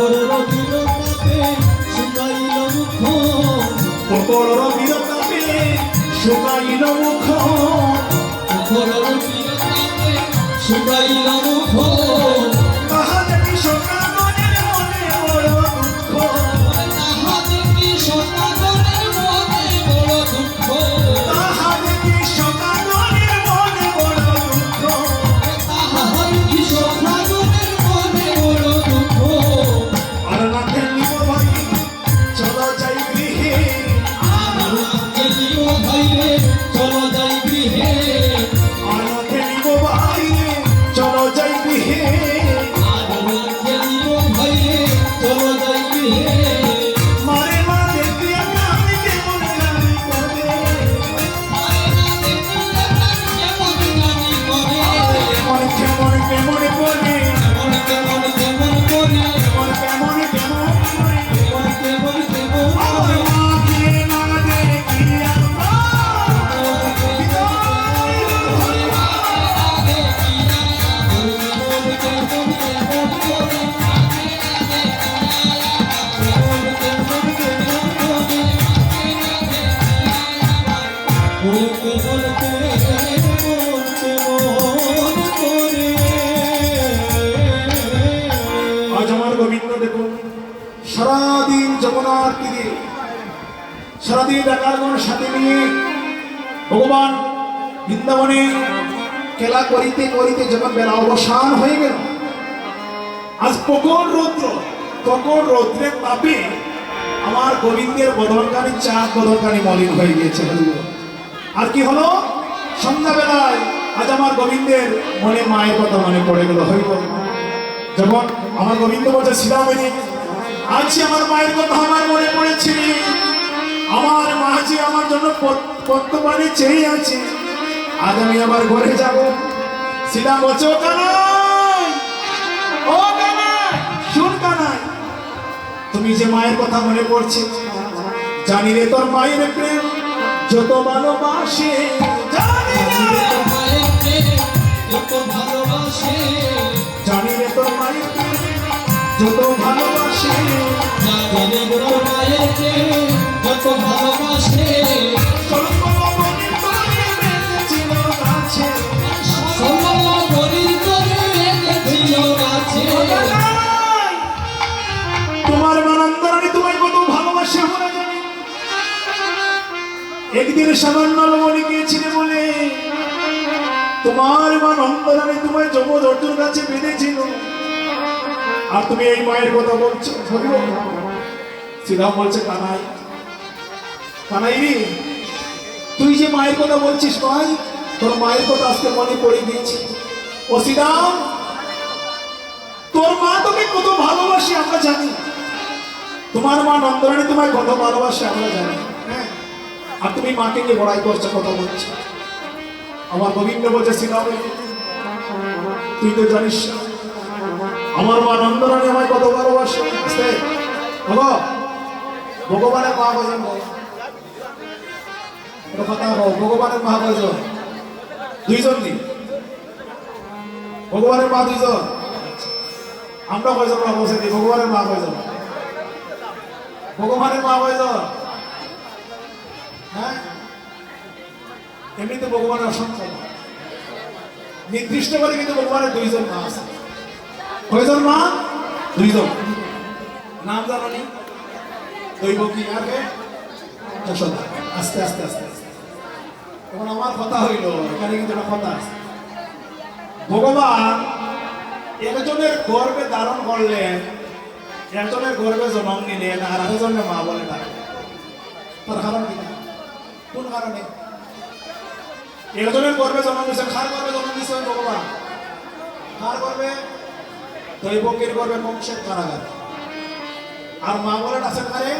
অপরর বিরতাপে শুকাইল মুখ। অপরর বিরতাপে শুকাইল মুখ। amor, amor, amor. যমুনার তীরে সারাদিন সাথে নিয়ে ভগবান বৃন্দাবনে খেলা করিতে করিতে যখন বেলা অবসান হয়ে গেল, আজ প্রকট রৌদ্র রৌদ্রের আমার গোবিন্দের বদনকানি চা বদনকানি মলিন হয়ে গিয়েছে আর কি হলো? সন্ধ্যাবেলায় আজ আমার গোবিন্দের মনে মায়ের কথা মনে পড়ে গেল হইব যখন আমার গোবিন্দ বলছে শিলামণি আজ আমার মায়ের কথা আমার মনে পড়েছে। আমার মা যে আমার জন্য পদ্মপানে চেয়ে আছে, আজ আমি আবার ঘরে যাব। শিলা বলছে, ও শুন কানাই, তুমি যে মায়ের কথা মনে পড়ছে, জানি রে তোর মায়ের প্রেম যত ভালোবাসে। জানি রে। তোর মায়ের প্রেম যত ভালোবাসে। একদিন সামান্য লবণে গিয়েছিলে বলে তোমার মা নন্দরানী তোমায় যমজ অর্জুন কাছে বেঁধেছিল। আর তুমি এই মায়ের কথা বলছো শ্রীরাম বলছে, কানাই কানাই রে তুই যে মায়ের কথা বলছিস ভাই তোর মায়ের কথা আজকে মনে পড়ে দিয়েছি ও শ্রীরাম, তোর মা তোকে কত ভালোবাসে আমরা জানি। তোমার মা নন্দরানী তোমায় কত ভালোবাসে আমরা জানি। হ্যাঁ? আর তুমি মাকে নিয়ে বড়াই করছ, কথা বলছো। আমার গোবিন্দ বলছে, শ্রীরাম, তুই তো জানিস আমার মা নন্দরানী আমায় কত ভালোবাসে। বাবা ভগবানের মা ভজন বল। ভগবানের মা ভজন দুইজন নি ভগবানের মা দুইজন? আমরা কয়জন বসে দিই? ভগবানের মা কয়জন? ভগবানের মা কয়জন? হ্যাঁ? এমনিতে ভগবানের অসংখ্য নির্দিষ্ট করে কিন্তু ভগবানের দুইজন মা আছে। কয়জন মা? দুইজন। নাম জানো নি? দৈব কি? কে? যশোদা। আস্তে আস্তে আস্তে আস্তে। এখন আমার কথা হইল, এখানে কিন্তু একটা কথা আছে। ভগবান একজনের গর্বে ধারণ করলেন, একজনের গর্বে জন্ম নিলেন আর আরেকজনের মা বলে ডাকলেন তার কারণ কি? কোন কারণে? একজনের গর্বে জন্ম দিয়েছেন, কার গর্বে জন্ম দিয়েছেন ভগবান? কার গর্বে? দৈবকের গর্বে কংসের কারাগার। আর মা বলেন, আছেন কারে?